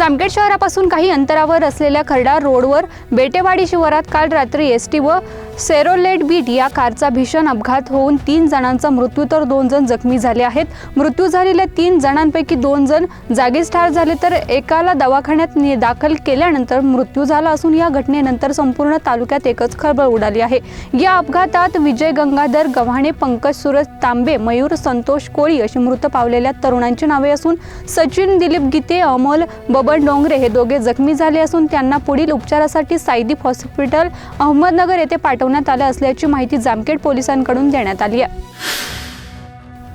जामखेड शहरापासून काही अंतरावर असलेल्या खर्डा रोडवर बेटेवाडी शिवारात काल रात्री एस टी व सेरोलेट बीट या कारचा भीषण अपघात होऊन तीन जणांचा मृत्यू तर दोन जण जखमी झाले आहेत. मृत्यू झालेल्या तीन जणांपैकी दोन जण जागीच ठार झाले तर एकाला दवाखान्यात दाखल केल्यानंतर मृत्यू झाला असून या घटनेनंतर संपूर्ण तालुक्यात एकच खळबळ उडाली आहे. या अपघातात विजय गंगाधर गव्हाणे पंकज सुरज तांबे मयूर संतोष कोळी अशी मृत पावलेल्या तरुणांची नावे असून सचिन दिलीप गीते अमोल बबन डोंगरे हे दोघे जखमी झाले असून त्यांना पुढील उपचारासाठी सायदीप हॉस्पिटल अहमदनगर येथे पाठवण्यात आलं असल्याची माहिती जामखेड पोलिसांकडून देण्यात आली आहे.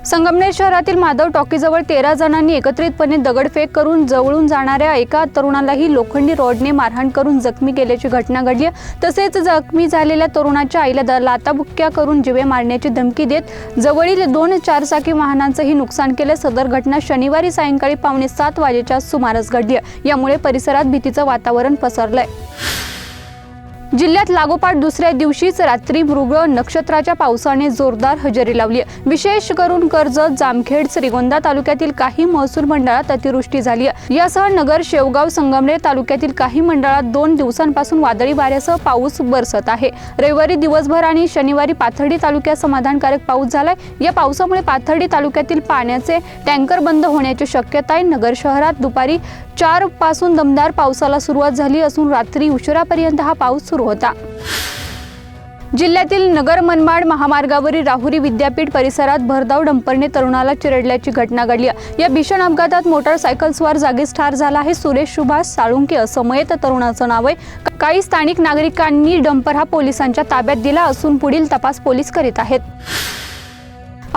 संगमनेर शहरातील माधव टॉकीजवळ तेरा जणांनी एकत्रितपणे दगडफेक करून जवळून जाणाऱ्या एका तरुणालाही लोखंडी रॉडने मारहाण करून जखमी केल्याची घटना घडली आहे. तसेच जखमी झालेल्या तरुणाच्या आईला द- करून जिवे मारण्याची धमकी देत जवळील दोन चारचाकी वाहनांचंही नुकसान केलं सदर घटना शनिवारी सायंकाळी पावणे सात वाजेच्या सुमारास घडली आहे. यामुळे परिसरात भीतीचं वातावरण पसरलंय जिल्ह्यात लागोपाठ दुसऱ्या दिवशीच रात्री मृग नक्षत्राच्या पावसाने जोरदार हजेरी लावली आहे. विशेष करून कर्जत जामखेड श्रीगोंदा तालुक्यातील काही महसूल मंडळात अतिवृष्टी झाली आहे. यासह नगर शेवगाव संगमनेर तालुक्यातील काही मंडळात दोन दिवसांपासून वादळी वाऱ्यासह पाऊस बरसत आहे रविवारी दिवसभर आणि शनिवारी पाथर्डी तालुक्यात समाधानकारक पाऊस झालाय या पावसामुळे पाथर्डी तालुक्यातील पाण्याचे टँकर बंद होण्याची शक्यता आहे नगर शहरात दुपारी चारपासून दमदार पावसाला सुरुवात झाली असून रात्री उशिरापर्यंत हा पाऊस सुरू होता. जिल्ह्यातील नगर मनमाड महामार्गावरील राहुरी विद्यापीठ परिसरात भरधाव डंपरने तरुणाला चिरडल्याची घटना घडली. आहे. या भीषण अपघातात मोटारसायकलस्वार जागीच ठार झाला आहे. सुरेश सुभाष साळुंके असं मयत तरुणाचं नाव आहे. काही स्थानिक नागरिकांनी डंपर हा पोलिसांच्या ताब्यात दिला असून पुढील तपास पोलीस करीत आहेत.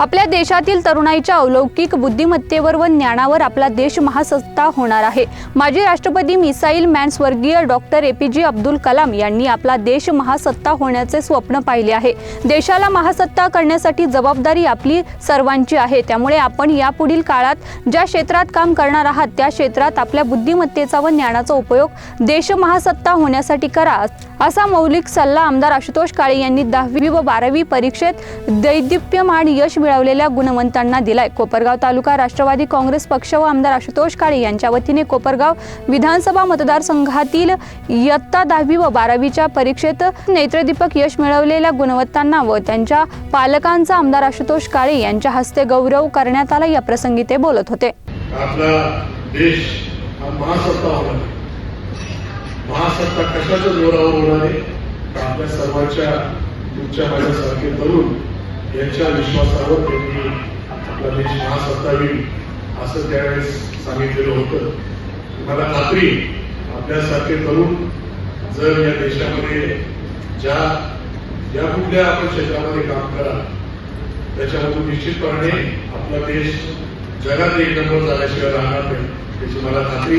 आपल्या देशातील तरुणाईच्या अलौकिक बुद्धिमत्तेवर व ज्ञानावर आपला देश महासत्ता होणार आहे. माजी राष्ट्रपती मिसाईल मॅन स्वर्गीय doctor A P J Abdul Kalam यांनी आपला देश महासत्ता होण्याचे स्वप्न पाहिले आहे. देशाला महासत्ता करण्यासाठी जबाबदारी आपली सर्वांची आहे. त्यामुळे आपण यापुढील काळात ज्या क्षेत्रात काम करणार आहात त्या क्षेत्रात आपल्या बुद्धिमत्तेचा व ज्ञानाचा उपयोग देश महासत्ता होण्यासाठी करा असा मौलिक सल्ला आमदार आशुतोष काळे यांनी दहावी व बारावी परीक्षेत दैदिप्यमान यश मिळवलेल्या गुणवंतांना दिलाय कोपरगाव तालुका राष्ट्रवादी काँग्रेस पक्ष व आमदार आशुतोष काळे यांच्या वतीने कोपरगाव विधानसभा मतदारसंघातील इयत्ता दहावी व बारावीच्या परीक्षेत नेत्रदीपक यश मिळवलेल्या गुणवत्तांना व त्यांच्या पालकांचा आमदार आशुतोष काळे यांच्या हस्ते गौरव करण्यात आला. या प्रसंगी ते बोलत होते. आपला देश महासत्ता महासत्ता कशाच्या जोरावर होणार आहे? आपल्या सर्वांच्या तुमच्या माझ्यासारखे तरुण यांच्या विश्वासावर त्यांनी आपला देश महासत्ता होईल असं त्यावेळेस सांगितलेलं होतं. मला खात्री आपल्यासारखे तरुण जर या देशामध्ये ज्या ज्या कुठल्या आपण क्षेत्रामध्ये काम करा त्याच्यामधून निश्चितपणे आपला देश जगात एक नंबर झाल्याशिवाय राहणार नाही त्याची मला खात्री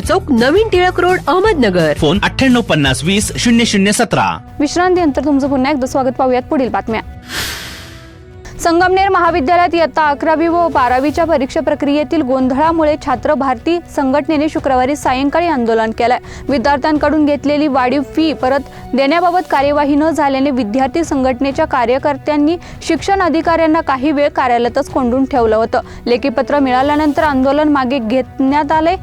चौक नवीन टिळक रोड अहमदनगर. फोन अठ्ठ्याण्णव पन्नास वीस शून्य शून्य सतरा. विश्रांतीनंतर तुमचं पुन्हा एकदा स्वागत पाहूयात. पुढील बातम्या. संगमनेर महाविद्यालयात इयत्ता अकरावी व बारावीच्या परीक्षा प्रक्रियेतील गोंधळामुळे छात्र भारती संघटनेने शुक्रवारी सायंकाळी आंदोलन केलंय. विद्यार्थ्यांकडून घेतलेली वाढीव फी परत देण्याबाबत कार्यवाही न झाल्याने विद्यार्थी संघटनेच्या कार्यकर्त्यांनी शिक्षण अधिकाऱ्यांना काही वेळ कार्यालयातच कोंडून ठेवलं होतं. लेखीपत्र मिळाल्यानंतर आंदोलन मागे घेण्यात आले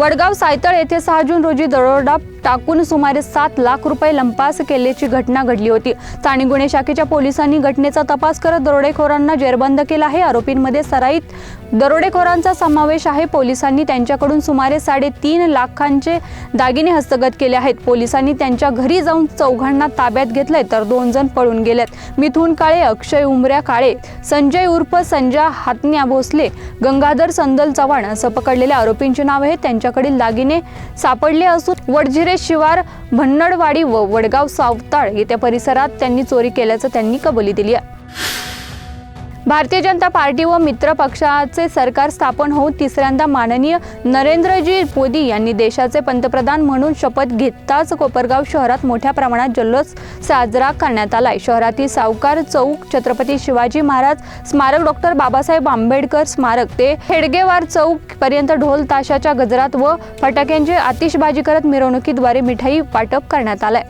वडगाव सायतळ येथे सहा जून रोजी दरोडा टाकून सुमारे सात लाख रुपये लंपास केल्याची घटना घडली होती. स्थानिक गुन्हे शाखेच्या पोलिसांनी घटनेचा तपास करत दरोडेखोरांना जेरबंद केला आहे. आरोपींमध्ये सराईत दरोडेखोरांचा समावेश आहे. पोलिसांनी त्यांच्याकडून सुमारे साडेतीन लाखांचे दागिने हस्तगत केले आहेत. पोलिसांनी त्यांच्या घरी जाऊन चौघांना ताब्यात घेतलंय तर दोन जण पळून गेलेत. मिथून काळे अक्षय उमऱ्या काळे संजय उर्फ संजय हातन्या भोसले गंगाधर संदल चव्हाण असं पकडलेल्या आरोपींची नाव आहेत त्यांच्याकडील दागिने सापडले असून वडझिरे शिवार भन्नडवाडी व वडगाव सावताळ येत्या परिसरात त्यांनी चोरी केल्याचं त्यांनी कबुली दिली आहे. भारतीय जनता पार्टी व मित्र पक्षाचे सरकार स्थापन होऊन तिसऱ्यांदा माननीय नरेंद्रजी मोदी यांनी देशाचे पंतप्रधान म्हणून शपथ घेताच कोपरगाव शहरात मोठ्या प्रमाणात जल्लोष साजरा करण्यात आलाय. शहरातील सावकार चौक छत्रपती शिवाजी महाराज स्मारक डॉक्टर बाबासाहेब आंबेडकर स्मारक ते हेडगेवार चौक पर्यंत ढोल ताशाच्या गजरात व फटाक्यांची आतिषबाजी करत मिरवणुकीद्वारे मिठाई वाटप करण्यात आलंय.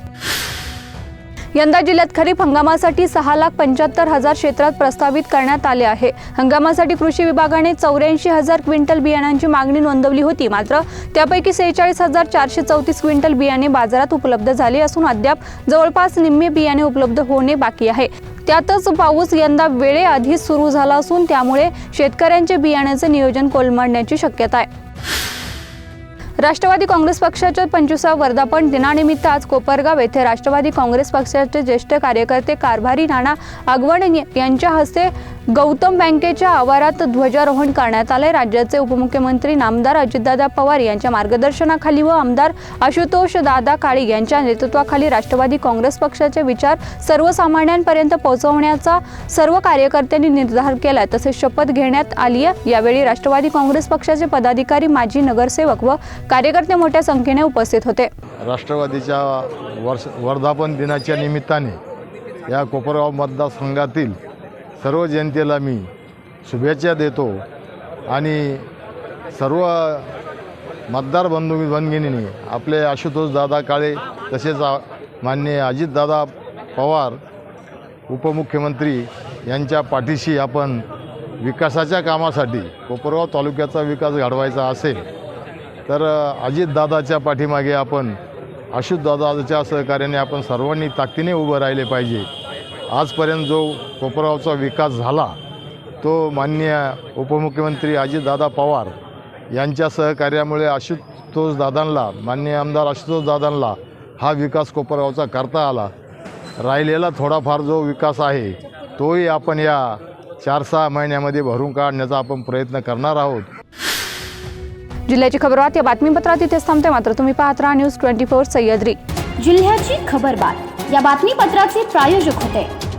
यंदा जिल्ह्यात खरीप हंगामासाठी सहा लाख पंच्याहत्तर हजार क्षेत्रात प्रस्तावित करण्यात आले आहे. हंगामासाठी कृषी विभागाने चौऱ्याऐंशी हजार क्विंटल बियाणांची मागणी नोंदवली होती. मात्र त्यापैकी सेहेचाळीस हजार चारशे चौतीस क्विंटल बियाणे बाजारात उपलब्ध झाले असून अद्याप जवळपास निम्मे बियाणे उपलब्ध होणे बाकी आहे. त्यातच पाऊस यंदा वेळेआधीच सुरू झाला असून त्यामुळे शेतकऱ्यांचे बियाण्याचे नियोजन कोलमडण्याची शक्यता आहे. राष्ट्रवादी काँग्रेस पक्षाच्या पंचवीसा वर्धापन दिनानिमित्त आज कोपरगाव येथे राष्ट्रवादी काँग्रेस पक्षाचे ज्येष्ठ कार्यकर्ते कारभारी राणा आगवण यांच्या हस्ते गौतम बँकेच्या आवारात ध्वजारोहण करण्यात आले राज्याचे उपमुख्यमंत्री नामदार अजितदादा पवार यांच्या मार्गदर्शनाखाली व आमदार आशुतोष दादा काळी यांच्या नेतृत्वाखाली राष्ट्रवादी काँग्रेस पक्षाचे विचार सर्वसामान्यांपर्यंत पोहोचवण्याचा सर्व कार्यकर्त्यांनी निर्धार केला तसेच शपथ घेण्यात आली आहे यावेळी राष्ट्रवादी काँग्रेस पक्षाचे पदाधिकारी माजी नगरसेवक व कार्यकर्ते मोठ्या संख्येने उपस्थित होते. राष्ट्रवादीच्या वर्ष वर्धापन दिनाच्या निमित्ताने या कोपरगाव मतदारसंघातील सर्व जनतेला मी शुभेच्छा देतो. आणि सर्व मतदार बंधू बनगिनीने आपले आशुतोष दादा काळे तसेच आ- माननीय अजितदादा पवार उपमुख्यमंत्री यांच्या पाठीशी आपण विकासाच्या कामासाठी कोपरगाव तालुक्याचा विकास घडवायचा असेल तर अजितदादाच्या पाठीमागे आपण आशुतदादाच्या सहकार्याने आपण सर्वांनी ताकदीने उभं राहिले पाहिजे. आजपर्यंत जो कोपरगावचा विकास झाला तो माननीय उपमुख्यमंत्री अजितदादा पवार यांच्या सहकार्यामुळे आशुतोष दादांना माननीय आमदार आशुतोष दादांना हा विकास कोपरगावचा करता आला. राहिलेला थोडाफार जो विकास आहे तोही आपण या चार सहा महिन्यामध्ये भरून काढण्याचा आपण प्रयत्न करणार आहोत. जिल्ह्याची खबरबात या बातमीपत्रात इथेच थांबते. मात्र तुम्ही पाहत राहा न्यूज ट्वेंटी फोर सह्याद्री. जिल्ह्याची खबरबात. या बातमीपत्राचे प्रायोजक होते.